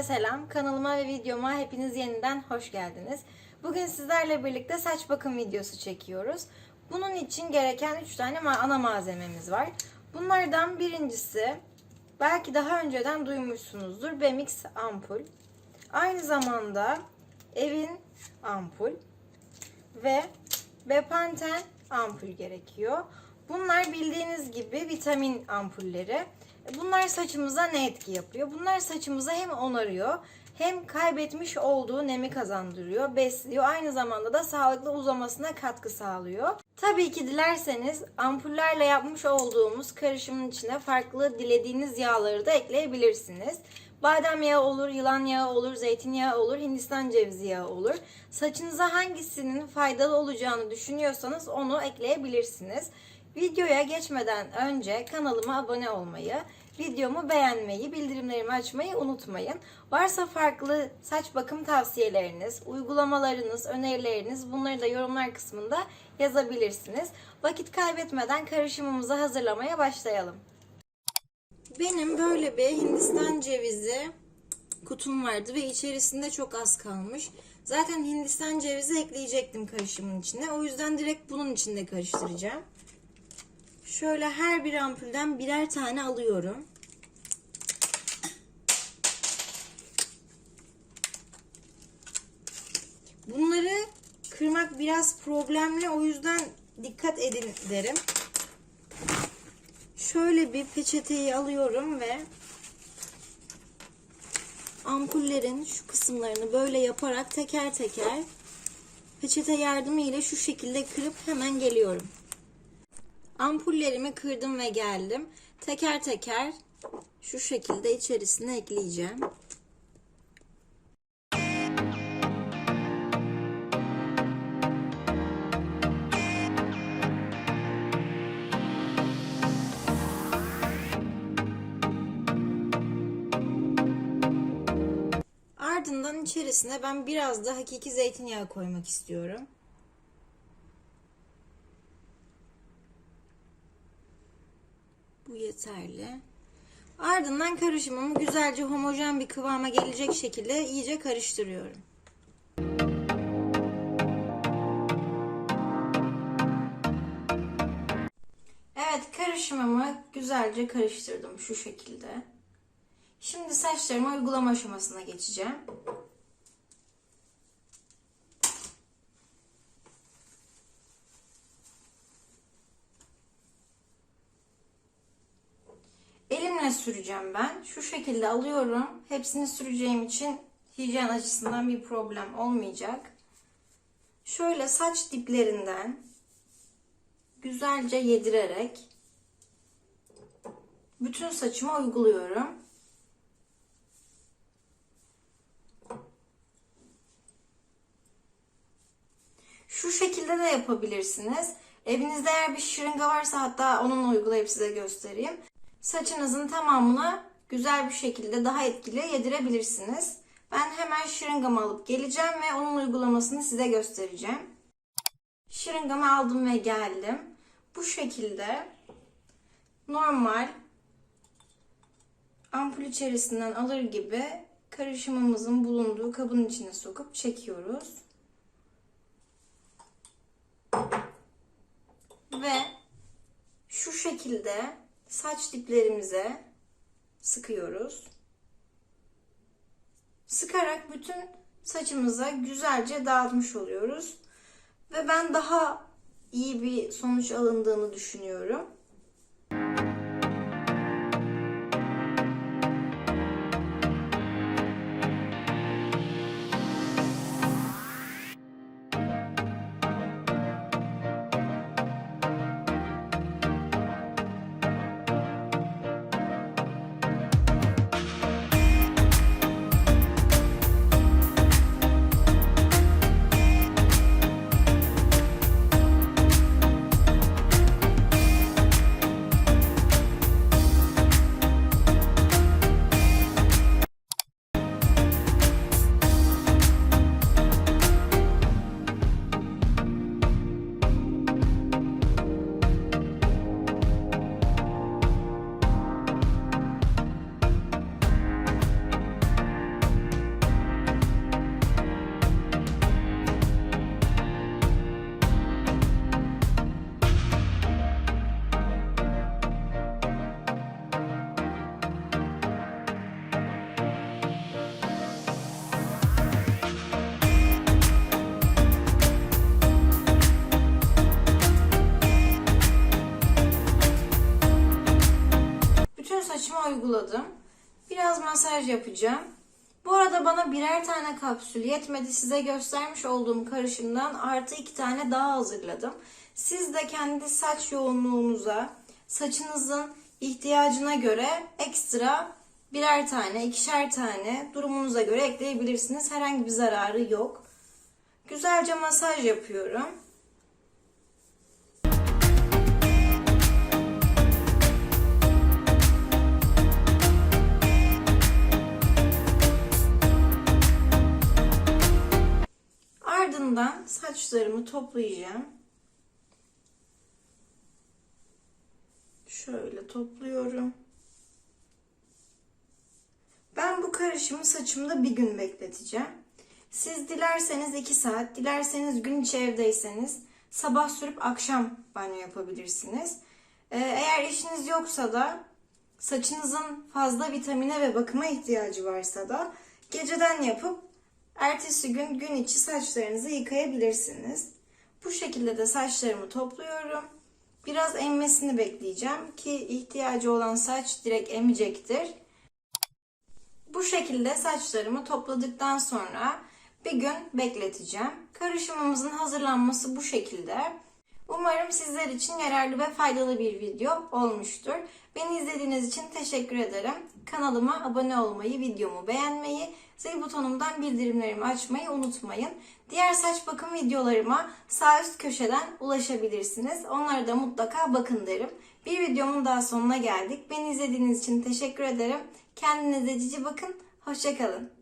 Herkese selam. Kanalıma ve videoma hepiniz yeniden hoş geldiniz. Bugün sizlerle birlikte saç bakım videosu çekiyoruz. Bunun için gereken 3 tane ana malzememiz var. Bunlardan birincisi belki daha önceden duymuşsunuzdur Bemix ampul. Aynı zamanda evin ampul ve Bepanten ampul gerekiyor. Bunlar bildiğiniz gibi vitamin ampulleri. Bunlar saçımıza ne etki yapıyor? Bunlar saçımıza hem onarıyor hem kaybetmiş olduğu nemi kazandırıyor, besliyor. Aynı zamanda da sağlıklı uzamasına katkı sağlıyor. Tabii ki dilerseniz ampullerle yapmış olduğumuz karışımın içine farklı dilediğiniz yağları da ekleyebilirsiniz. Badem yağı olur, yılan yağı olur, zeytinyağı olur, hindistan cevizi yağı olur. Saçınıza hangisinin faydalı olacağını düşünüyorsanız onu ekleyebilirsiniz. Videoya geçmeden önce kanalıma abone olmayı, videomu beğenmeyi, bildirimlerimi açmayı unutmayın. Varsa farklı saç bakım tavsiyeleriniz, uygulamalarınız, önerileriniz bunları da yorumlar kısmında yazabilirsiniz. Vakit kaybetmeden karışımımızı hazırlamaya başlayalım. Benim böyle bir Hindistan cevizi kutum vardı ve içerisinde çok az kalmış. Zaten Hindistan cevizi ekleyecektim karışımın içine. O yüzden direkt bunun içinde karıştıracağım. Şöyle her bir ampulden birer tane alıyorum. Bunları kırmak biraz problemli. O yüzden dikkat edin derim. Şöyle bir peçeteyi alıyorum ve ampullerin şu kısımlarını böyle yaparak teker teker peçete yardımıyla şu şekilde kırıp hemen geliyorum. Ampullerimi kırdım ve geldim. Teker teker şu şekilde içerisine ekleyeceğim. Ardından içerisine ben biraz da hakiki zeytinyağı koymak istiyorum. Yeterli. Ardından karışımımı güzelce homojen bir kıvama gelecek şekilde iyice karıştırıyorum. Evet karışımımı güzelce karıştırdım şu şekilde. Şimdi saçlarıma uygulama aşamasına geçeceğim. Elimle süreceğim ben. Şu şekilde alıyorum. Hepsini süreceğim için hijyen açısından bir problem olmayacak. Şöyle saç diplerinden güzelce yedirerek bütün saçıma uyguluyorum. Şu şekilde de yapabilirsiniz. Evinizde eğer bir şırınga varsa hatta onunla uygulayıp size göstereyim. Saçınızın tamamına güzel bir şekilde daha etkili yedirebilirsiniz. Ben hemen şırıngamı alıp geleceğim ve onun uygulamasını size göstereceğim. Şırıngamı aldım ve geldim. Bu şekilde normal ampul içerisinden alır gibi karışımımızın bulunduğu kabın içine sokup çekiyoruz. Ve şu şekilde saç diplerimize sıkıyoruz. Sıkarak bütün saçımıza güzelce dağıtmış oluyoruz. Ve ben daha iyi bir sonuç alındığını düşünüyorum. Saçıma uyguladım. Biraz masaj yapacağım. Bu arada bana birer tane kapsül yetmedi. Size göstermiş olduğum karışımdan artı iki tane daha hazırladım. Siz de kendi saç yoğunluğunuza, saçınızın ihtiyacına göre ekstra birer tane, ikişer tane durumunuza göre ekleyebilirsiniz. Herhangi bir zararı yok. Güzelce masaj yapıyorum. Saçlarımı toplayacağım. Şöyle topluyorum. Ben bu karışımı saçımda bir gün bekleteceğim. Siz dilerseniz 2 saat, dilerseniz gün içi evdeyseniz sabah sürüp akşam banyo yapabilirsiniz. Ee, Eğer işiniz yoksa da saçınızın fazla vitamine ve bakıma ihtiyacı varsa da geceden yapıp ertesi gün gün içi saçlarınızı yıkayabilirsiniz. Bu şekilde de saçlarımı topluyorum. Biraz emmesini bekleyeceğim ki ihtiyacı olan saç direkt emecektir. Bu şekilde saçlarımı topladıktan sonra bir gün bekleteceğim. Karışımımızın hazırlanması bu şekilde. Umarım sizler için yararlı ve faydalı bir video olmuştur. Beni izlediğiniz için teşekkür ederim. Kanalıma abone olmayı, videomu beğenmeyi, zil butonumdan bildirimlerimi açmayı unutmayın. Diğer saç bakım videolarıma sağ üst köşeden ulaşabilirsiniz. Onlara da mutlaka bakın derim. Bir videomun daha sonuna geldik. Beni izlediğiniz için teşekkür ederim. Kendinize cici bakın. Hoşçakalın.